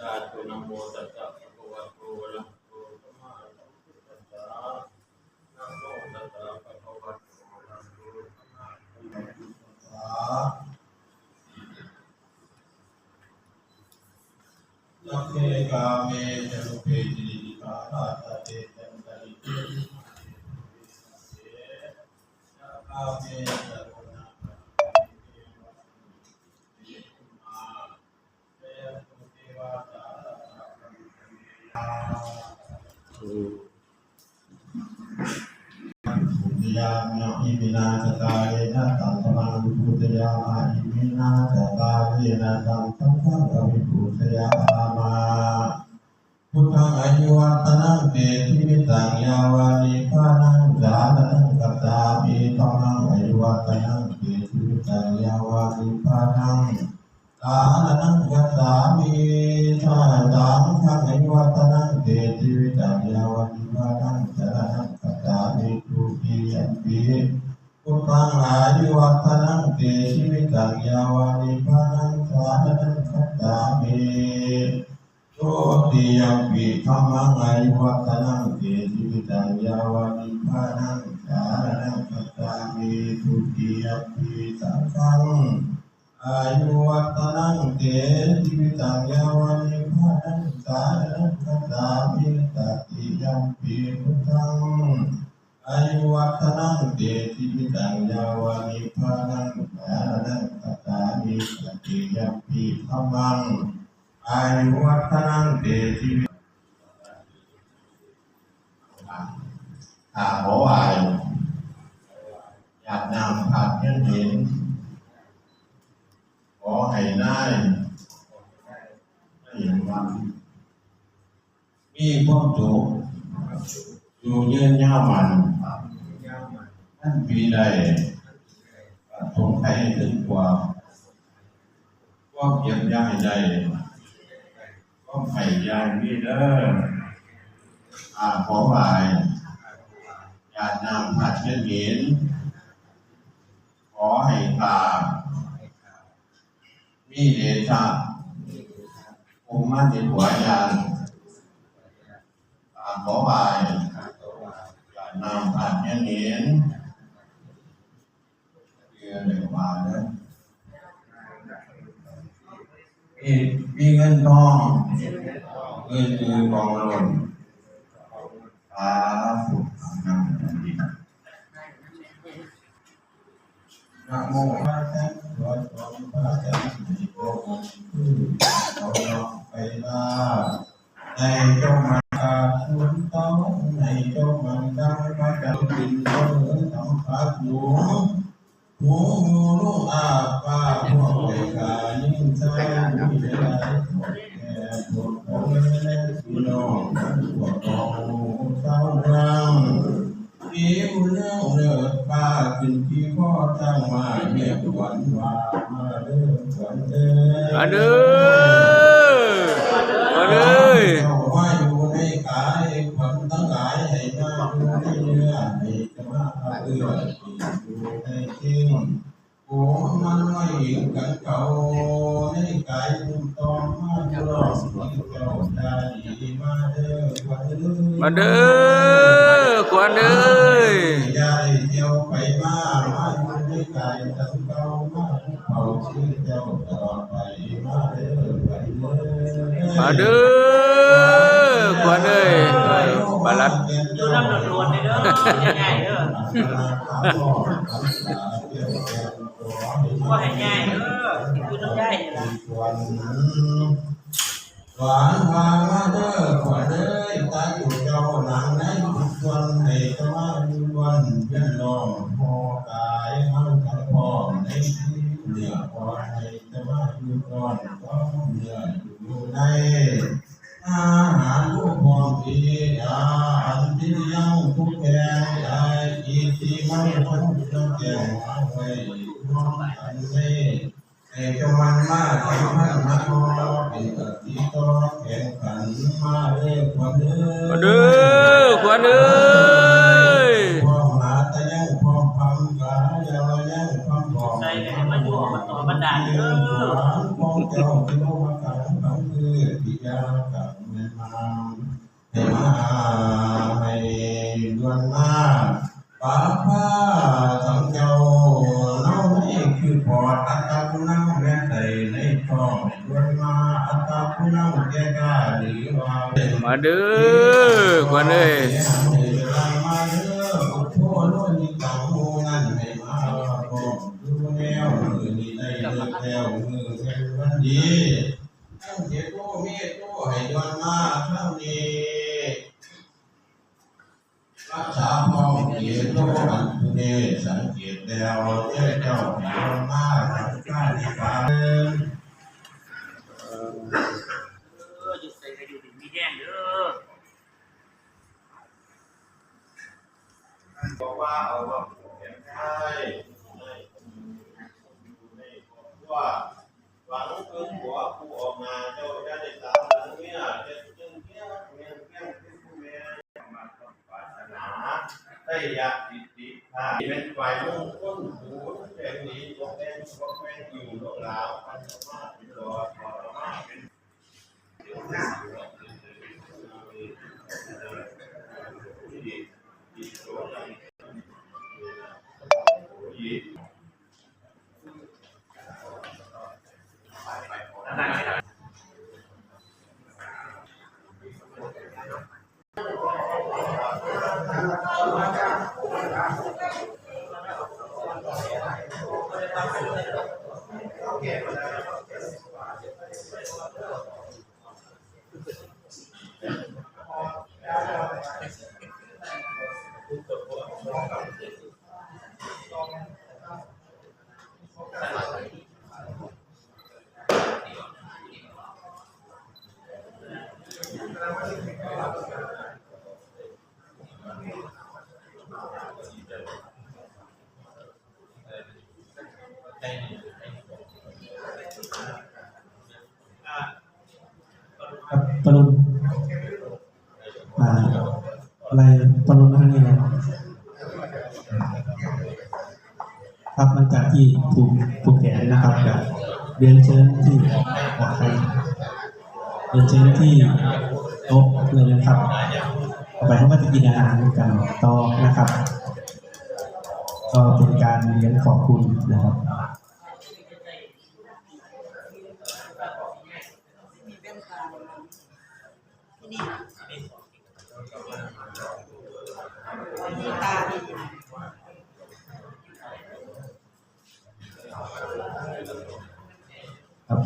สาธุนะโมตัสสะภะคะวะโตอามิอิมินาจตาเรนะตัมปะมังพุทธยามาอิมินาจตาเรนะตัมปังปังวิพุทธยามาพุทธังอายุวัตนังเตทิวิตังยาวานิพานังสานังกัตตามิธรรมังอายุวัตนังเตทิวิตังยาวานิพานังสานังกัตตามิทาตังทังอายุวัตังอายุวัตนังเตทิวิตังยาวานิพานังสานังกัตตามิโตติยัมปิธรรมังอายุวัฒนังเกจิวิตังยาวานิพานังสารนังกัตตามิทุติยัมปิสังฆังอายุวัฒนังเกจิวิตังยาวานิพานังสารนังกัตตามิตติยัมปิพุทธัง อายุวัฒนังเกจิวิตังยาวานิพานังสารนังตตามิตติยัมปิธรรมังอายุวัฒนังเตชีวิตอาขอวายอยากนำผัดเงินเห็นขอให้ได้เห็นวันมีความสุข อยู่เยือนยามันท่านปีใดสงไทยถึงกว่าความเยียบย่ายใดก็ไข่ยายนี่เด้ออาขอวายญาตินำผัดเงินเห็นขอให้ตามีเดชะองค์มั่นในหัวยานตาขอวาย ญาตินำผัดเงินเห็นเพื่อเดี๋ยวมาเด้อมีมีเงินทองเงินคือกองหล่นสาธุนะโมตัสสะภะคะวะโตอะระหะโตสัมมาสัมพุทธัสสะเอาไปลาในจงมา หูมูลูอาปาพวกเด็กายิ่งใจมีเวลาแก่พวกเขาแม่พี่น้องพวกเราเศร้ารังผิวเนื้อเลือดป้าขึ้นที่พ่อตั้งมาเมียหวันวามาเด้อหวันเด้อมาเด้อมาเด้อ กันเก่าในกายคุมตอมมาตลอดที่เจ้าใจดีมาเด้อขวัญเด้อมาเด้อควันเอ้ยยายเที่ยวไปมามาอยู่ในกายทั้งเก่ามาเผาชื่อเจ้าตลอดไปมาเด้อขวัญเด้อมาเด้อควันเอ้ยเออบาลัดดูน้ำโดดๆเลยเด้อง่ายๆเด้อ ว่าให้ง่ายเออคุณต้องได้เลยล่ะหวานพามาเด้อขวเด้อตาอยู่เจ้าหลังในทุกคนให้ตะวันวันยันลองพอกัน น้องอันนี้ให้เจ้ามันมาแข่งขันนักมอเป็นกติต่อแข่งขันมาเรื่อยกว่าเดิขวัญเอ้ยขวัญเอ้ยพ่อหาแต่ยังพ่อพังกายยังยังพังบอกใส่เลยมาอยู่มาต่อบันดาลเด้อมองเจ้าที่โลกขังขังคือปิยากับแม่นางให้มาให้ดวนมาป้าปา มาเด้อขวัญเอ้ยรักษาพ่อเกียรติโลกันเดสังเกตแล้วเจ้าเจ้าให้ยอนมาทำการดีกว่า บอกว่าเอาว่าแข็งใจในในครอบครัวหวังเพิ่งหัวผู้ออกมาเจ้าะได้ตามหลังเนี่ยจะจึงเกี้ยเมียเกี้ยเป็นผู้แม่มาต้องปรารถนาได้ยากติดติดถ้าเป็นฝ่ายมุ่งต้นหูแห่งนี้ยกแม่ยกแม่อยู่โลกลาวพันธมาเป็นรอพอมาเป็นเดี๋ยวหน้า ครับตะลุนอะไรตะลุนท่านนี้นะครับหลังจากที่ถูกถูกแขนนะครับกับเรียนเชิญที่ออกไปเรียนเชิญที่โต๊ะเลยนะครับ เอไปให้ว่าจะกินอาหารกันต่อนะครับ ก็เป็นการเลี้ยงขอบคุณนะครับครับ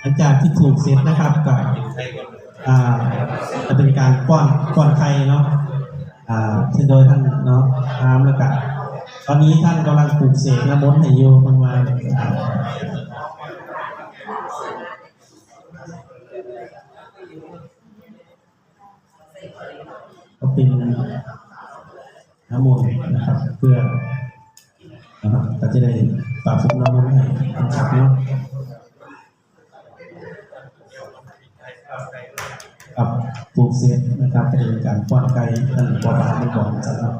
หลังจากที่ถูกเสร็จนะครับก็อ่า จะเป็นการป้อนป้อนไข่เนาะอ่าซึ่งโดยท่านเนาะอามแล้วก็ตอนนี้ท่านกำลังปลูกเสกน้ำมนต์ให้โยมมาก็เป็นน้ำมนต์นะครับ เพื่อนะครับก็จะได้ปรับปรุงน้ำมนต์ให้นะครับเนาะ ปลูเสียนะครับเป็นการป้อนไก่ท่านปอบาทไม่บอกนะครับ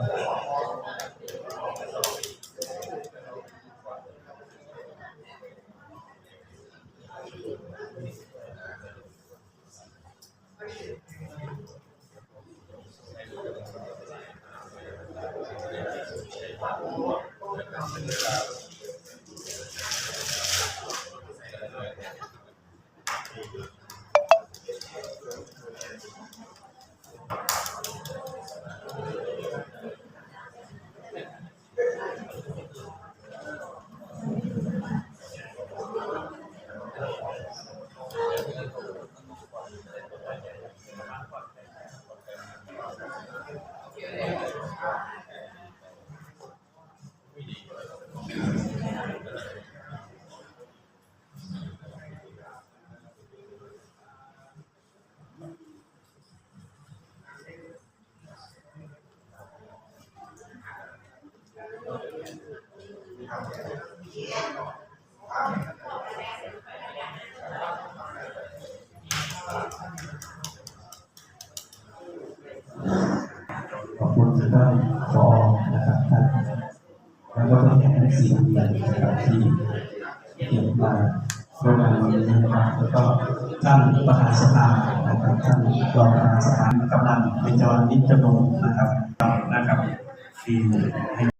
ท่านผอนะครับท่านแล้วก็ต้องแทนทั้งสี่โรงเรียนนะครับที่เกี่ยวมาร่วมงานวันนี้นะครับแล้วก็ท่านประธานสภานะครับท่านรองประธานสภากำลังเป็นจวันนิจจนงนะครับนะครับที่ให้